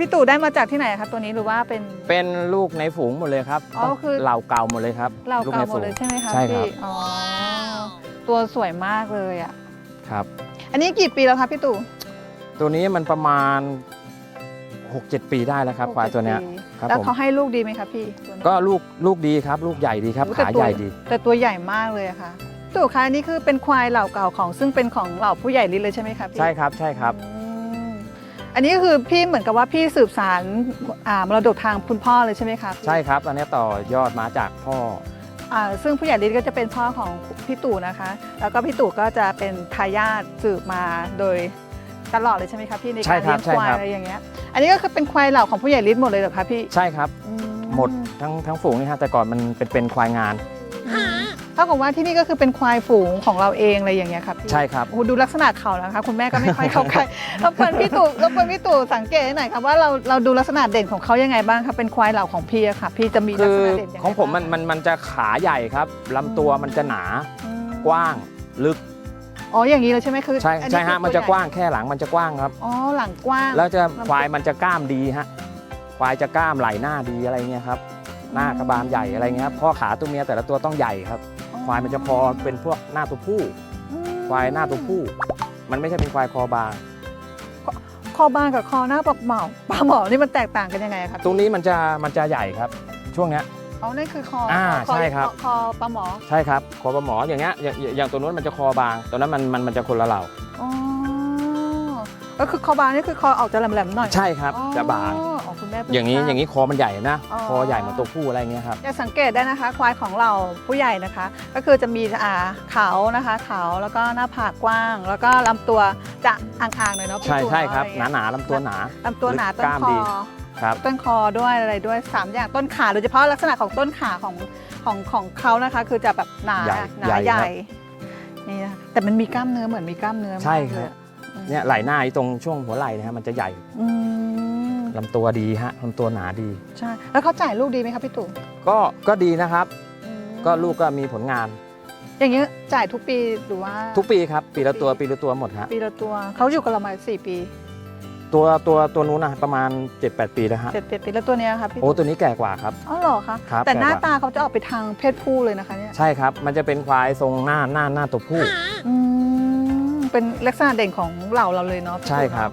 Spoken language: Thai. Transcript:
พี่ตู่ได้มาจากที่ไหนคะตัวนี้หรือว่าเป็น เป็นลูกในฝูงหมดเลยครับอ๋อคือ เหล่าเก่าหมดเลยครับเราลูกเก่าในหมฝูดง เลยใช่ไหมคะใช่ครับ พี่อ๋อตัวสวยมากเลยอะครับ อันนี้กี่ปีแล้วคะพี่ตู่ตัวนี้มันประมาณ 6-7 ปีได้แล้วครับหกควายตัวเนี้ยจ็ดปีครับแล้วผมเขาให้ลูกดีไหมคะพี่ตัวนี้ก็ลูกลูกดีครับ ลูกใหญ่ดีครับ โอ้แต่ขาตัวใหญ่ดี แต่ตัวใหญ่มากเลยอะค่ะพี่ตู่คะอันนี่คือเป็นควายเหล่าเก่าของซึ่งเป็นของเหล่าผู้ใหญ่ลิศเลยใช่ไหมคะพี่ ใช่ครับใช่ครับ อืม อันนี้ก็คือพี่เหมือนกับว่าพี่สืบสารอ่ามรดกทางคุณพ่อเลยใช่ไหมคะพี่ใช่ครับ อันนี้ต่อยอดมาจากพ่อ อ่าซึ่งผู้ใหญ่ลิศก็จะเป็นพ่อของพี่ตู่นะคะ แล้วก็พี่ตู่ก็จะเป็นทายาทสืบมาโดยตลอดเลยใช่ไหมคะพี่ในใช่การครัเลี้บยงใช่ควายครับ อะไรอย่างเงี้ย อันนี้ก็คือเป็นควายเหล่าของผู้ใหญ่ลิศหมดเลยเหรอคะพี่ใช่ครับ อืหมดทั้งทั้งฝูงนี่ฮะแต่ก่อนมันเป็นเป็นควายงานอืม เท่ากับว่าที่นี่ก็คือเป็นควายฝูงของเราเองอะไรอย่างเงี้ยครับพี่ใช่ครับ โอ้โหดูลักษณะเขาแล้วนะคะคุณแม่ก็ไม่ค่อยเข้าใกล้รบกวนพี่ตู่รบกวนพี่ตู่สังเกตให้หน่อยครับว่าเราเราดูลักษณะเด่นของเขายังไงบ้างครับเป็นควายเหล่าของพี่อะค่ะ พี่จะมีลัคืกษอณะเด่นยังไงของผมมันบ้ามันมันจะขาใหญ่ครับลำตัวมันจะหนาอืมกว้างลึกอ๋ออย่างนี้เลยใช่ไหมคือใช่อันนี้ใช่ฮะคือมันจะตัวใหญ่กว้างแค่หลังมันจะกว้างครับ อ๋อหลังกว้าง แล้วจะลำตัว ควายมันจะกล้ามดีฮะควายจะกล้ามไหลหน้าดีอะไรเงี้ยครับหน้ากระบาลใหญ่อะไรเงี้ยครับข้อขาตัวเมียแต่ละตัวต้องใหญ่ครับ ควายมันจะพอเป็นพวกหน้าตัวผู้อืมควายหน้าตัวผู้ มันไม่ใช่เป็นควายคอบาง คอบางกับคอหน้าปลาเหมาปลาหมอนี่มันแตกต่างกันยังไงครับตรงนี้มันจะมันจะใหญ่ครับ ช่วงเนี้ย อ๋อนั่นคือคออาคอใช่ครับ คอปลาหมอใช่ครับคอปลาหมออย่างเงี้ยอย่างอย่างตัวนู้นมันจะคอบางตัวนั้นมันมันมันจะคนละเหล่าอ๋อก็คือคอบางนี่คือคอออกจะแหลมๆหน่อย ใช่ครับ อ๋อ จะบางอ๋อคุณ แม่เพิ่อย่างนี้ทรบอย่างนี้คอมันใหญ่นะอ๋อ คอใหญ่เหมือนตัวผู้อะไรเงี้ยครับ จะสังเกตได้นะคะ ควายของเราผู้ใหญ่นะคะ ก็คือจะมีอ่าเขานะคะเขาแล้วก็หน้าผากกว้าง แล้วก็ลำตัวจะอ่างๆหน่อยเนาะพี่ใช่ตู่ใช่ครับเอะหไเงี้นายหนาๆลำตัวหนา ลำตัวหนาลึกต้นกล้ามคอดีครับ ต้นคอด้วยอะไรด้วยสามอย่างต้นขาโดยเฉพาะลักษณะของต้นขาของของของเขานะคะ คือจะแบบหนาใหญ่หนาใหญ่ใหญ่ครับนี่นะแต่มันมีกล้ามเนื้อเหมือนมีกล้ามเนื้อมากใช่เลครัยบอะอืมเนี่ยไหล่หน้าไอ้ตรงช่วงหัวไหล่นะฮะมันจะใหญ่ อืม ลำตัวดีฮะลำตัวหนาดี ใช่ แล้วเขาจ่ายลูกดีไหมครับพี่ตู่ก็ก็ดีนะครับ อืมก็ลูกก็มีผลงาน อย่างนี้จ่ายทุกปีหรือว่า ทุกปีครับ ปีละตัวปีละตัวหมดฮะปีละตัวเขาอยู่กับเรามาสี่ปีตัวตัวตัวนู้นนะประมาณ 7-8 ปีแล้วฮะเจ็ดปีแล้วตัวเนี้ยครับพี่โอ้ตัวนี้แก่กว่าครับ อ๋อเหรอคะครับแต่หน้าแก่กว่า ตาเขาจะออกไปทางเพศผู้เลยนะคะเนี่ยใช่ครับ มันจะเป็นควายทรงหน้าหน้าหน้าตัวผู้ อืมเป็นลักษณะเด่นของเหล่าเราเลยเนาะพี่ใช่ตู่เนอะครับ